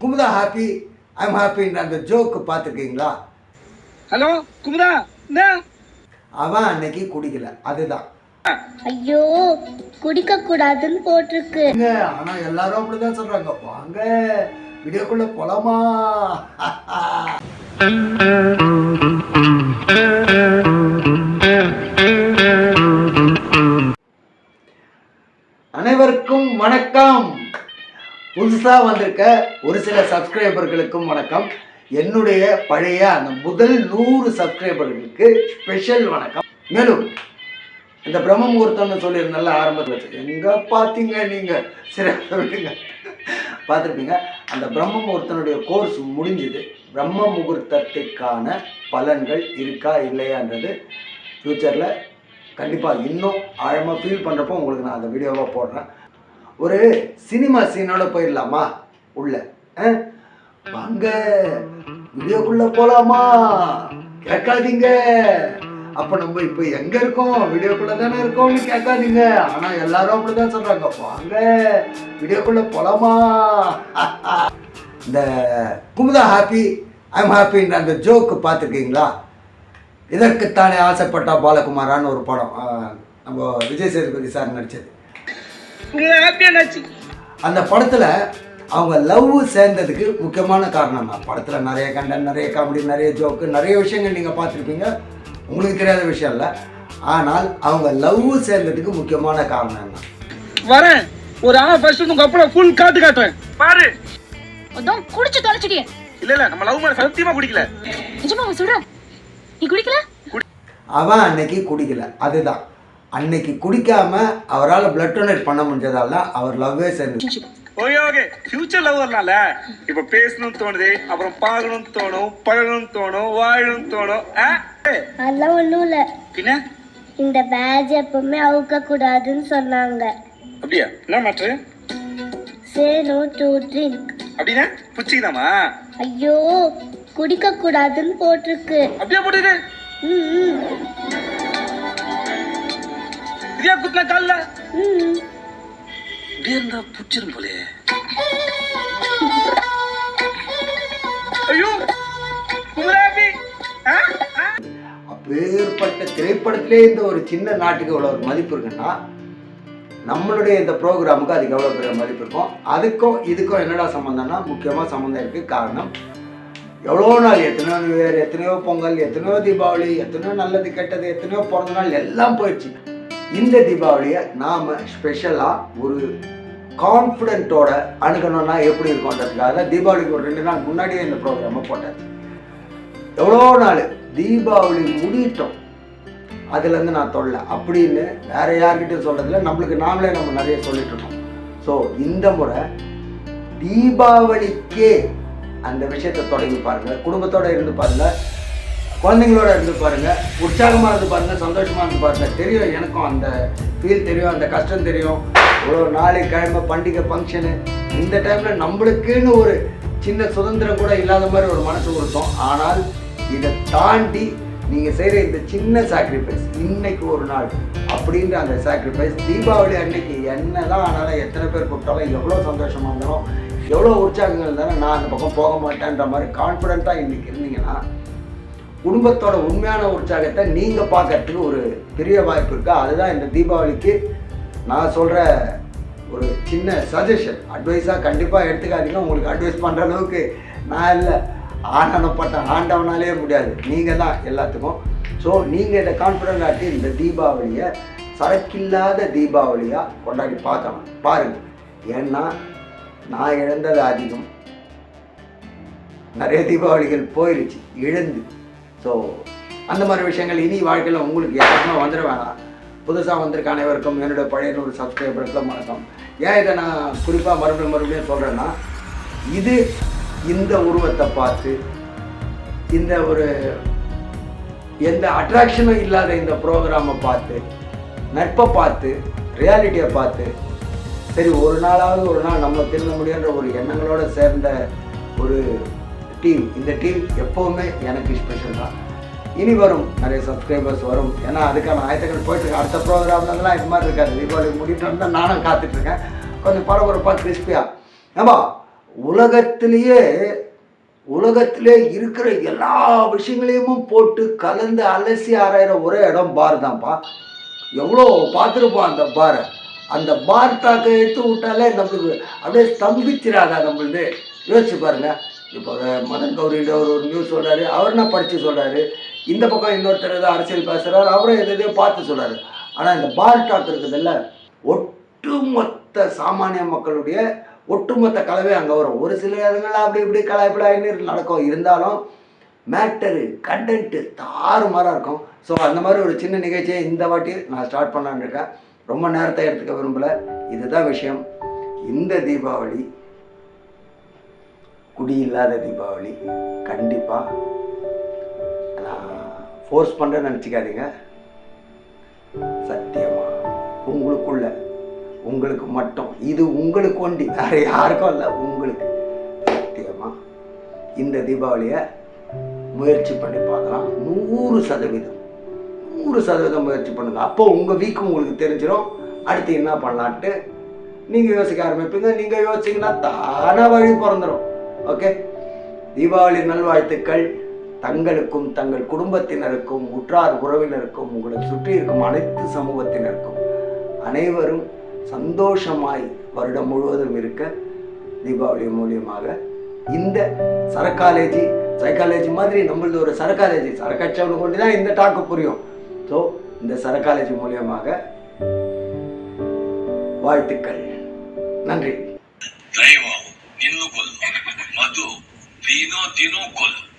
Kumudha happy I'm ஹாப்பின்ற அந்த joke பார்த்துருக்கீங்களா? Hello Kumudha என்ன? அவன் அன்னைக்கு குடிக்கல அதுதான். ஐயோ குடிக்க கூடாதுன்னு போட்டிருக்கு ஆனா எல்லாரும் அப்படிதான் சொல்றாங்க. வாங்க வீடியோக்குள்ள போலாமா? அனைவருக்கும் வணக்கம். புதுசாக வந்திருக்க ஒரு சில சப்ஸ்கிரைபர்களுக்கும் வணக்கம். என்னுடைய பழைய அந்த முதல் நூறு சப்ஸ்கிரைபர்களுக்கு ஸ்பெஷல் வணக்கம். மேலும் இந்த பிரம்ம முகூர்த்தம்னு சொல்லியிருந்தால ஆரம்பத்தில் எங்கே பார்த்தீங்க நீங்கள் சரி விடுங்க பார்த்துருப்பீங்க. அந்த பிரம்ம முகூர்த்தனுடைய கோர்ஸ் முடிஞ்சுது. பிரம்ம முகூர்த்தத்துக்கான பலன்கள் இருக்கா இல்லையான்றது ஃப்யூச்சரில் கண்டிப்பாக இன்னும் ஆழமாக ஃபீல் பண்ணுறப்போ உங்களுக்கு நான் அந்த வீடியோவாக போடுறேன். ஒரு சினிமா சீனோட போயிடலாமா? உள்ள. ஆ? வாங்க. வீடியோக்குள்ள போலாமா? கேட்காதீங்க. அப்ப நம்ம இப்ப எங்க இருக்கோம்? வீடியோக்குள்ள தானே இருக்கோம்னு கேட்காதீங்க. ஆனா எல்லாரும் அப்படிதான் சொல்றாங்க. வாங்க. வீடியோக்குள்ள போலாமா? இந்த குமுதா ஹாப்பி ஐம் ஹாப்பின்ற அந்த ஜோக்கு பார்த்துருக்கீங்களா? இதற்குத்தானே ஆசைப்பட்டா பாலகுமாரான்னு ஒரு படம் நம்ம விஜய் சேதுபதி சார் நடித்தது அந்த படத்தில் அவங்க லவ் சேர்ந்ததுக்கு முக்கியமான காரணம் தான் படத்தில் நிறைய கண்டன் நிறைய காமெடி நிறைய ஜோக்கு நிறைய விஷயங்கள் நீங்கள் பார்த்துருப்பீங்க. உங்களுக்கு தெரியாத விஷயம் இல்லை. ஆனால் அவங்க லவ் சேர்ந்ததுக்கு முக்கியமான காரணம் என்ன? வரேன். ஒரு ஆ ஃபர்ஸ்ட் உங்க அப்பட ஃபுல் காட்டு காட்டுறேன். பாரு. அதான் குடிச்சு தொலைச்சிட்டியே. இல்ல இல்ல நம்ம லவ் மேல சத்தியமா குடிக்கல. நிஜமா சொல்ற நீ குடிக்கல? அவன் அன்னைக்கு குடிக்கல. அதுதான். அன்னைக்கு குடிக்காம அவரால் பிளட் டொனேட் பண்ண முடிஞ்சதால அவர் லவ்வே சேர்ந்து ஓகே ஓகே. ஃபியூச்சர் லவ் வரலாம்ல இப்ப பேசணும்னு தோணுது அப்புறம் பார்க்கணும்னு தோணும் பழகணும்னு தோணும் வாழணும்னு தோணும். அதெல்லாம் ஒன்றும் இல்லை. பின்ன? இந்த பேட்ச் எப்பவுமே அவுக்க கூடாதுன்னு சொன்னாங்க. அப்படியா? என்ன matter Say no to drink. அப்படின்னா புச்சிக்கலாமா ஐயோ குடிக்க கூடாதுன்னு போட்டிருக்கு. அப்படியே போட்டுது ம், ம், இதே குத்துன கால்ல. இப்படியே இருந்தா புச்சிரும் போலே. ஐயோ குமராபி அப்பேற்பட்ட திரைப்படத்திலே இந்த ஒரு சின்ன நாட்டுக்கு எவ்வளோ ஒரு மதிப்பு இருக்குன்னா நம்மளுடைய இந்த ப்ரோக்ராமுக்கு அதுக்கு எவ்வளோ பெரிய மதிப்பு இருக்கும் அதுக்கும் இதுக்கும் என்னடா சம்மந்தம்னா முக்கியமாக சம்மந்தம் இருக்குது காரணம் எவ்வளோ நாள் எத்தனையோ நியூ இயர் எத்தனையோ பொங்கல் எத்தனையோ தீபாவளி எத்தனையோ நல்லது கெட்டது எத்தனையோ பிறந்த நாள் எல்லாம் போயிடுச்சு. இந்த தீபாவளியை நாம் ஸ்பெஷலாக ஒரு கான்ஃபிடென்ட்டோட அணுகணும்னா எப்படி இருக்கும்ன்றதுக்காக தீபாவளிக்கு ஒரு ரெண்டு நாள் முன்னாடியே இந்த ப்ரோக்ராமை போட்டது எவ்வளோ நாள் தீபாவளி முடிட்டோம் அதுலேருந்து நான் தொல்லை. அப்படின்னு வேற யார்கிட்டையும் சொல்றதில்ல நம்மளுக்கு நாமளே நம்ம நிறைய சொல்லிட்டு இருக்கோம். ஸோ இந்த முறை தீபாவளிக்கே அந்த விஷயத்தை தொடங்கி பாருங்கள் குடும்பத்தோடு இருந்து பாருங்கள் குழந்தைங்களோட இருந்து பாருங்கள் உற்சாகமாக இருந்து பாருங்க சந்தோஷமாக இருந்து பாருங்க. தெரியும் எனக்கும் அந்த ஃபீல் தெரியும் அந்த கஷ்டம் தெரியும். இவ்வளோ நாளை கிழமை பண்டிகை ஃபங்க்ஷனு இந்த டைமில் நம்மளுக்குன்னு ஒரு சின்ன சுதந்திரம் கூட இல்லாத மாதிரி ஒரு மனசு கொடுத்தோம் ஆனால் இதை தாண்டி நீங்கள் செய்கிற இந்த சின்ன சாக்ரிஃபைஸ் இன்னைக்கு ஒரு நாள் அப்படின்ற அந்த சாக்ரிஃபைஸ் தீபாவளி அன்னைக்கு என்னதான் ஆனாலும் எத்தனை பேர் கூப்பிட்டாலும் எவ்வளோ சந்தோஷமாக இருந்தாலும் எவ்வளோ உற்சாகங்கள் இருந்தாலும் நான் அந்த பக்கம் போக மாட்டேன்ற மாதிரி கான்ஃபிடென்ட்டாக இன்றைக்கி இருந்தீங்கன்னா குடும்பத்தோட உண்மையான உற்சாகத்தை நீங்கள் பார்க்கறதுக்கு ஒரு பெரிய வாய்ப்பு இருக்கா. அதுதான் இந்த தீபாவளிக்கு நான் சொல்கிற ஒரு சின்ன சஜஷன் அட்வைஸாக கண்டிப்பாக எடுத்துக்காதீங்க. உங்களுக்கு அட்வைஸ் பண்ணுற அளவுக்கு நான் இல்லை. ஆனப்பட்ட ஆண்டவனாலே முடியாது. நீங்கள் தான் எல்லாத்துக்கும். ஸோ நீங்கள் இதை கான்ஃபிடென்ட் ஆட்டி இந்த தீபாவளியை சரக்கில்லாத தீபாவளியாக கொண்டாடி பார்க்கணும். பாருங்கள் ஏன்னா நான் இழந்தது அதிகம். நிறைய தீபாவளிகள் போயிடுச்சு இழந்து. ஸோ அந்த மாதிரி விஷயங்கள் இனி வாழ்க்கையில் உங்களுக்கு யாருமே வந்துட வேணாம். புதுசாக வந்திருக்க அனைவருக்கும் என்னுடைய பழைய நூறு சப்ஸ்கிரைபருக்கும் வணக்கம். ஏன் இதை நான் குறிப்பாக மறுபடியும் மறுபடியும் சொல்கிறேன்னா இது இந்த உருவத்தை பார்த்து இந்த ஒரு எந்த அட்ராக்ஷனும் இல்லாத இந்த ப்ரோக்ராமை பார்த்து நட்பை பார்த்து ரியாலிட்டியை பார்த்து சரி ஒரு நாளாவது ஒரு நாள் நம்ம திருந்த முடியுன்ற ஒரு எண்ணங்களோடு சேர்ந்த ஒரு டீம் இந்த டீம் எப்போவுமே எனக்கு ஸ்பெஷல் தான். இனி வரும் நிறைய சப்ஸ்கிரைபர்ஸ் வரும். ஏன்னா அதுக்கான ஆயத்தங்கள் போயிட்டு இருக்கு அடுத்த ப்ரோக்ராம்லாம் இது மாதிரி இருக்காது. தீபாவளி முடிட்டு தான் நானும் காத்துட்ருக்கேன். கொஞ்சம் பரபரப்பாக கிறிஸ்பியாக ஏம்பா உலகத்திலேயே உலகத்திலே இருக்கிற எல்லா விஷயங்களையும் போட்டு கலந்து அலசி ஆராயிற ஒரே இடம் பார் தான்ப்பா. எவ்வளோ பார்த்துருப்போம் அந்த பாரை அந்த பார் தாக்க எடுத்து விட்டாலே நம்மளுக்கு அப்படியே ஸ்தம்பிச்சிடாதா நம்மளுது. யோசிச்சு பாருங்கள் இப்போ மதன் கௌரின்ற ஒரு ஒரு நியூஸ் சொல்கிறாரு அவர் என்ன படித்து சொல்கிறாரு இந்த பக்கம் இன்னொருத்தர் ஏதோ அரசியல் பேசுகிறாரு அவரும் எது எதையோ பார்த்து சொல்கிறாரு ஆனால் இந்த பார் டாக் இருக்குதுல்ல ஒட்டுமொத்த சாமானிய மக்களுடைய ஒட்டுமொத்த கலவை அங்கே வரும். ஒரு சில இடங்கள்ல அப்படி இப்படி கலாய்ப்பிடாயின்னு நடக்கும்? இருந்தாலும் மேட்டரு கண்டென்ட்டு தாறுமாறாக இருக்கும். ஸோ அந்த மாதிரி ஒரு சின்ன நிகழ்ச்சியை இந்த வாட்டி நான் ஸ்டார்ட் பண்ணலான்னு இருக்கேன். ரொம்ப நேரத்தை எடுத்துக்க விரும்பல. இதுதான் விஷயம். இந்த தீபாவளி குடி இல்லாத தீபாவளி. கண்டிப்பாக நான் ஃபோர்ஸ் பண்ணுறேன்னு நினச்சிக்காதீங்க. சத்தியமாக உங்களுக்குள்ள. உங்களுக்கு மட்டும். இது உங்களுக்கு ஒண்டி. வேறு யாருக்கும் இல்லை உங்களுக்கு. சத்தியமாக இந்த தீபாவளியை முயற்சி பண்ணி பார்க்கலாம். நூறு சதவீதம். நூறு சதவீதம் முயற்சி பண்ணுங்கள் அப்போ உங்கள் வீக்கு உங்களுக்கு தெரிஞ்சிடும் அடுத்து என்ன பண்ணலான்ட்டு நீங்கள் யோசிக்க ஆரம்பிப்பீங்க. நீங்கள் யோசிச்சிங்கன்னா தானாக வழி பிறந்துடும் ஓகே தீபாவளி நல்வாழ்த்துக்கள். தங்களுக்கும் தங்கள் குடும்பத்தினருக்கும் உற்றார் உறவினருக்கும் உங்களை சுற்றி இருக்கும் அனைத்து சமூகத்தினருக்கும் அனைவரும் சந்தோஷமாய் வருடம் முழுவதும் இருக்க தீபாவளி மூலியமாக இந்த சரக்காலேஜி சைக்காலஜி மாதிரி நம்மளது ஒரு சரக்காலேஜி சரக்கச்சவனு கொண்டு தான் இந்த டாக்கு புரியும். ஸோ இந்த சரக்காலேஜி மூலியமாக வாழ்த்துக்கள். நன்றி. तीनों दिनों कुल